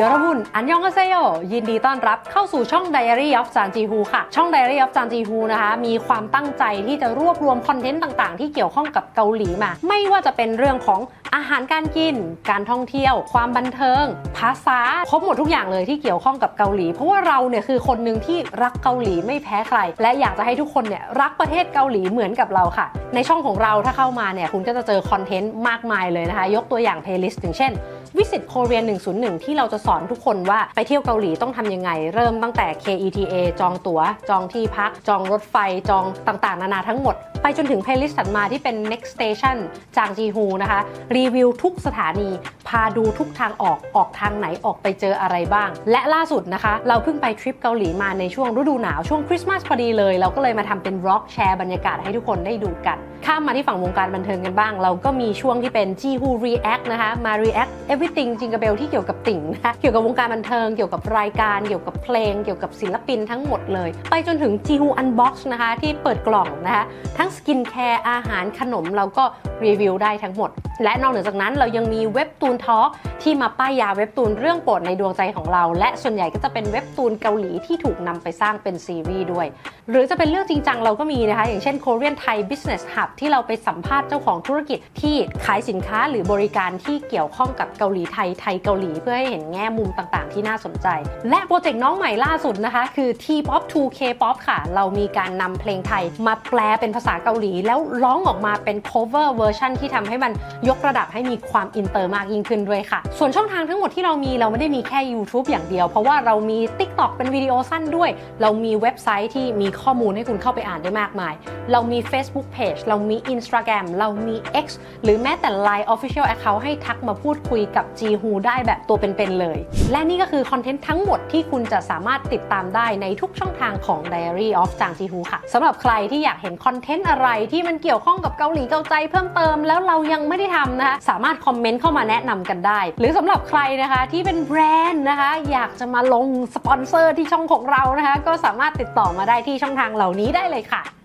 ยอรบุญอันยองอาเซโยยินดีต้อนรับเข้าสู่ช่อง Diary of จางจีฮูค่ะ ช่อง Diary of จางจีฮูนะคะ มีความตั้งใจที่จะรวบรวมคอนเทนต์ต่างๆ ที่เกี่ยวข้องกับเกาหลีมา ไม่ว่าจะเป็นเรื่องของอาหารการกิน การท่องเที่ยว ความบันเทิง ภาษา ครบหมดทุกอย่างเลยที่เกี่ยวข้องกับเกาหลี เพราะว่าเราเนี่ยคือคนหนึ่งที่รักเกาหลีไม่แพ้ใคร และอยากจะให้ทุกคนเนี่ยรักประเทศเกาหลีเหมือนกับเราค่ะ ในช่องของเราถ้าเข้ามาเนี่ยคุณก็จะเจอคอนเทนต์มากมายเลยนะคะ ยกตัวอย่างเพลย์ลิสต์อย่างเช่น วิสิตโคเรียน101 ที่เราจะสอนทุกคนว่าไปเที่ยวเกาหลีต้องทำยังไง เริ่มตั้งแต่ KETA จองตั๋ว จองที่พัก จองรถไฟจองต่างๆ นานาทั้งหมดไปจนถึงเพลย์ลิสต์ถัดมาที่เป็น next station จางจีฮูนะคะ รีวิวทุกสถานี พาดูทุกทางออกออกทางไหนออกไปเจออะไรบ้าง และล่าสุดนะคะ เราเพิ่งไปทริปเกาหลีมาในช่วงฤดูหนาวช่วงคริสต์มาสพอดีเลย เราก็เลยมาทำเป็น vlog แชร์บรรยากาศให้ทุกคนได้ดูกัน ข้ามมาที่ฝั่งวงการบันเทิงกันบ้าง เราก็มีช่วงที่เป็นจีฮู react นะคะมา react everything จิงกับเบลที่เกี่ยวกับติ่งนะคะเกี่ยวกับวงการบันเทิงเกี่ยวกับรายการเกี่ยวกับเพลง เกี่ยวกับศิลปินทั้งหมดเลย ไปจนถึงจีฮูอันบ็อกซ์นะคะที่เปิดกล่องนะคะทั้งสกินแคร์อาหารขนมเราก็รีวิวได้ทั้งหมด และนอกเหนือจากนั้นเรายังมีเว็บตูนทอล์กที่มาป้ายยาเว็บตูนเรื่องโปรดในดวงใจของเรา และส่วนใหญ่ก็จะเป็นเว็บตูนเกาหลีที่ถูกนำไปสร้างเป็นซีรีส์ด้วย หรือจะเป็นเรื่องจริงจังเราก็มีนะคะ อย่างเช่น Korean Thai Business Hub ที่เราไปสัมภาษณ์เจ้าของธุรกิจที่ขายสินค้าหรือบริการที่เกี่ยวข้องกับเกาหลีไทยไทยเกาหลีเพื่อให้เห็นแง่มุมต่างๆ ที่น่าสนใจ และโปรเจกต์น้องใหม่ล่าสุดนะคะ คือ T-pop 2 K-pop ค่ะ เรามีการนำเพลงไทยมาแปลเป็นภาษาเกาหลี แล้วร้องออกมาเป็น cover เวอร์ชันที่ทำให้มันยกระดับให้มีความอินเตอร์มากยิ่งขึ้นด้วยค่ะ ส่วนช่องทางทั้งหมดที่เรามีเราไม่ได้มีแค่ YouTube อย่างเดียว เพราะว่าเรามี TikTok เป็นวิดีโอสั้นด้วย เรามีเว็บไซต์ที่มีข้อมูลให้คุณเข้าไปอ่านได้มากมาย เรามี Facebook Page เรามี Instagram เรามี X หรือแม้แต่ Line Official Account ให้ทักมาพูดคุยกับ g h o ได้แบบตัวเป็นๆเลย และนี่ก็คือคอนเทนต์ทั้งหมดที่คุณจะสามารถติดตามได้ในทุกช่องทางของ Diary of จางจีฮูค่ะสำหรับใครที่อยากเห็นคอนเทนต์อะไรที่มันเกี่ยวข้องกับเกาหลีเกาใจเพิ่มเติม แล้วเรายังไม่ได้ทำนะคะสามารถคอมเมนต์เข้ามาแนะนำกันได้ หรือสำหรับใครนะคะที่เป็นแบรนด์นะคะ อยากจะมาลงสปอนเซอร์ที่ช่องของเรานะคะ ก็สามารถติดต่อมาได้ที่ช่องทางเหล่านี้ได้เลยค่ะ